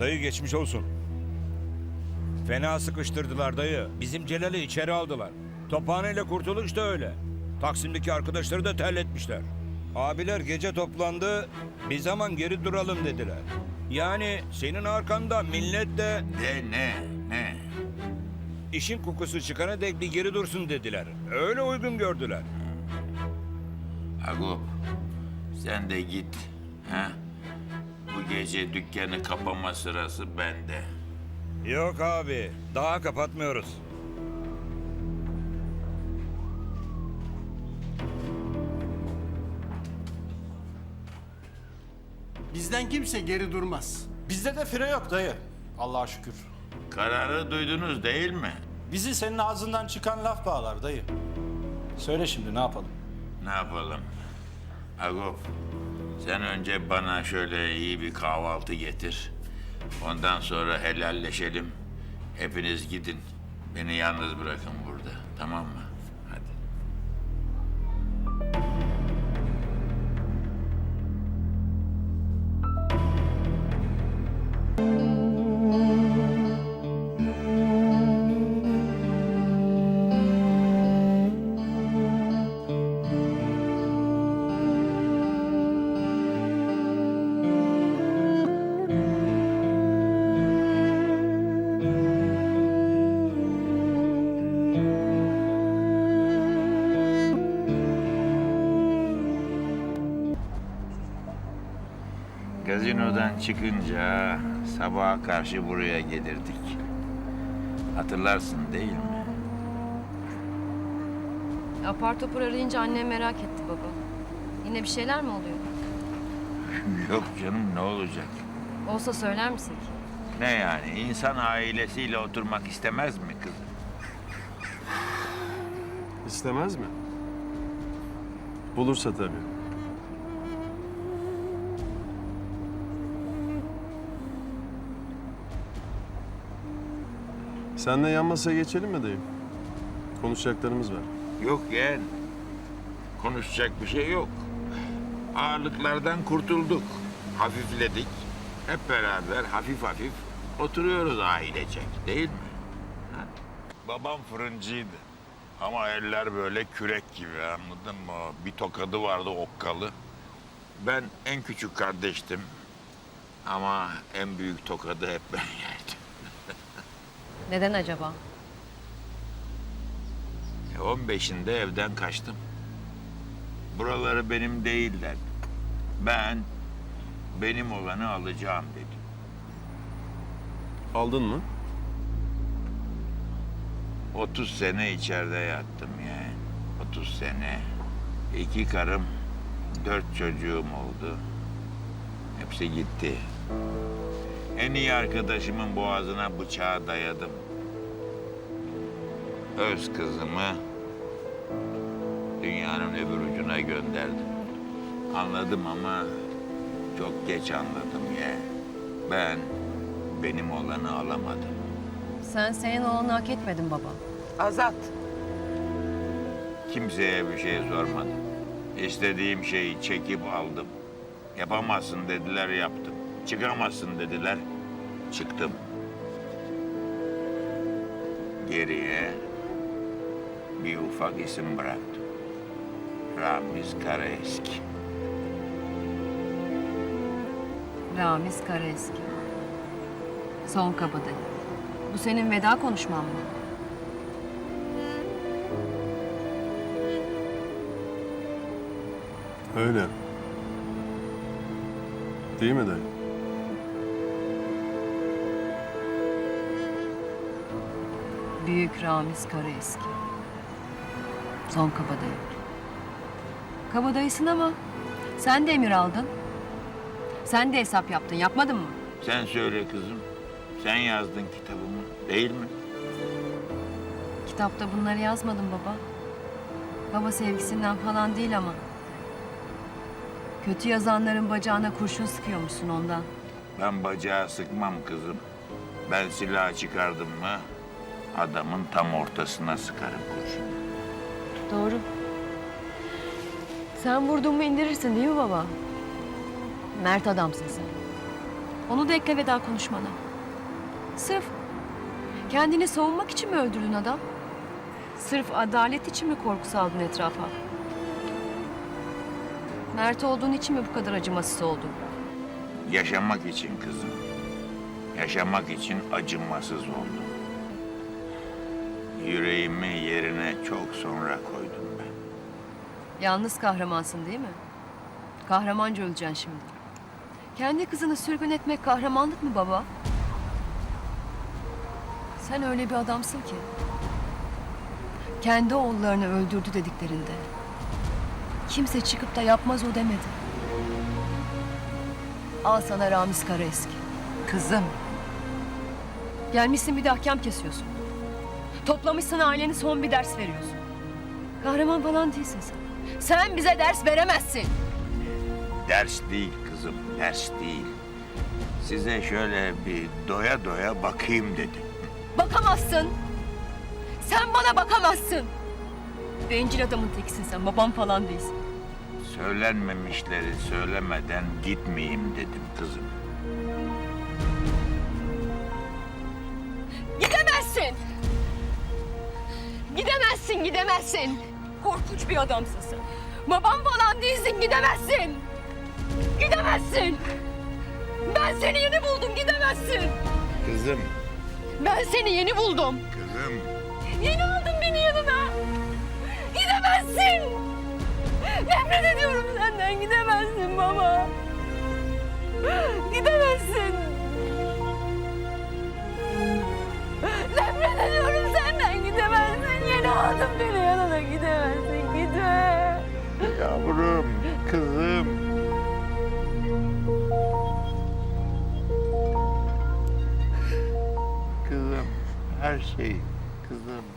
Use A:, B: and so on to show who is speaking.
A: Dayı geçmiş olsun. Fena sıkıştırdılar dayı. Bizim Celal'i içeri aldılar. Tophaneyle kurtuluş da öyle. Taksim'deki arkadaşları da terletmişler. Abiler gece toplandı. Bir zaman geri duralım dediler. Yani senin arkanda millet de
B: De ne? Ne?
A: işin kokusu çıkana dek bir geri dursun dediler. Öyle uygun gördüler.
B: Agop, sen de git. Ha? Bu gece dükkanı kapama sırası bende.
A: Yok abi, daha kapatmıyoruz.
C: Bizden kimse geri durmaz.
D: Bizde de fire yok dayı. Allah'a şükür.
B: Kararı duydunuz değil mi?
D: Bizi senin ağzından çıkan laf bağlar dayı. Söyle şimdi ne yapalım?
B: Ne yapalım? Agop, sen önce bana şöyle iyi bir kahvaltı getir. Ondan sonra helalleşelim. Hepiniz gidin. Beni yalnız bırakın burada. Tamam mı? Gazinodan çıkınca sabaha karşı buraya gelirdik. Hatırlarsın değil mi?
E: Apar topar arayınca annem merak etti baba. Yine bir şeyler mi oluyor?
B: Yok canım ne olacak?
E: Olsa söyler misin ki?
B: Ne yani insan ailesiyle oturmak istemez mi kızım?
F: İstemez mi? Bulursa tabii. Senle yan masaya geçelim mi dayım? Konuşacaklarımız var.
B: Yok yeğen. Konuşacak bir şey yok. Ağırlıklardan kurtulduk. Hafifledik. Hep beraber hafif hafif oturuyoruz ailecek değil mi? Ha? Babam fırıncıydı. Ama eller böyle kürek gibi anladın mı? Bir tokadı vardı okkalı. Ben en küçük kardeştim. Ama en büyük tokadı hep ben yerdim.
E: Neden acaba?
B: E, 15'inde evden kaçtım. Buraları benim değiller. Ben benim olanı alacağım dedim.
F: Aldın mı?
B: 30 sene içeride yattım yani. 30 sene. İki karım, dört çocuğum oldu. Hepsi gitti. En iyi arkadaşımın boğazına bıçağı dayadım. Öz kızımı dünyanın öbür ucuna gönderdim. Anladım ama çok geç anladım ya. Ben benim olanı alamadım.
E: Sen senin olanı hak etmedin baba.
G: Azat,
B: Kimseye bir şey sormadım. İstediğim şeyi çekip aldım. Yapamazsın dediler yaptım. Çıkamazsın dediler çıktım. Geriye bir ufak isim bıraktım. Ramiz Karaeski.
E: Ramiz Karaeski. Son kabadayı. Bu senin veda konuşman mı?
F: Öyle. Değil mi dayı?
E: Büyük Ramiz Karaeski. Son kabadayı. Kabadayısın ama sen de emir aldın. Sen de hesap yaptın, yapmadın mı?
B: Sen söyle kızım. Sen yazdın kitabımı değil mi?
E: Kitapta bunları yazmadım baba. Baba sevgisinden falan değil ama. Kötü yazanların bacağına kurşun sıkıyormuşsun ondan.
B: Ben bacağı sıkmam kızım. Ben silah çıkardım mı adamın tam ortasına sıkarım kurşunu.
E: Doğru. Sen vurdun mu indirirsin değil mi baba? Mert adamsın sen. Onu da ekle veda konuşmana. Sırf kendini savunmak için mi öldürdün adam? Sırf adalet için mi korku saldın etrafa? Mert olduğun için mi bu kadar acımasız oldun?
B: Yaşamak için kızım. Yaşamak için acımasız oldum. Yüreğimi yerine çok sonra koydum ben.
E: Yalnız kahramansın değil mi? Kahramanca öleceksin şimdi. Kendi kızını sürgün etmek kahramanlık mı baba? Sen öyle bir adamsın ki. Kendi oğullarını öldürdü dediklerinde. Kimse çıkıp da yapmaz o demedi. Al sana Ramiz Karaeski.
G: Kızım,
E: Gelmişsin bir de ahkam kesiyorsun. Toplamışsın aileni son bir ders veriyorsun. Kahraman falan değilsin sen. Sen bize ders veremezsin.
B: Ders değil kızım, ders değil. Size şöyle bir doya doya bakayım dedim.
E: Bakamazsın. Sen bana bakamazsın. Bencil adamın tekisin sen. Babam falan değilsin.
B: Söylenmemişleri söylemeden gitmeyeyim dedim kızım.
E: Gidemezsin. Gidemezsin, gidemezsin. Korkunç bir adamsın sen. Babam falan değilsin, gidemezsin. Gidemezsin. Ben seni yeni buldum, gidemezsin.
B: Kızım,
E: Ben seni yeni buldum.
B: kızım.
E: Yeni aldın beni yanına. Gidemezsin. Nefret ediyorum senden. Gidemezsin baba. Gidemezsin.
B: Yavrum, kızım. Kızım, her şey kızım.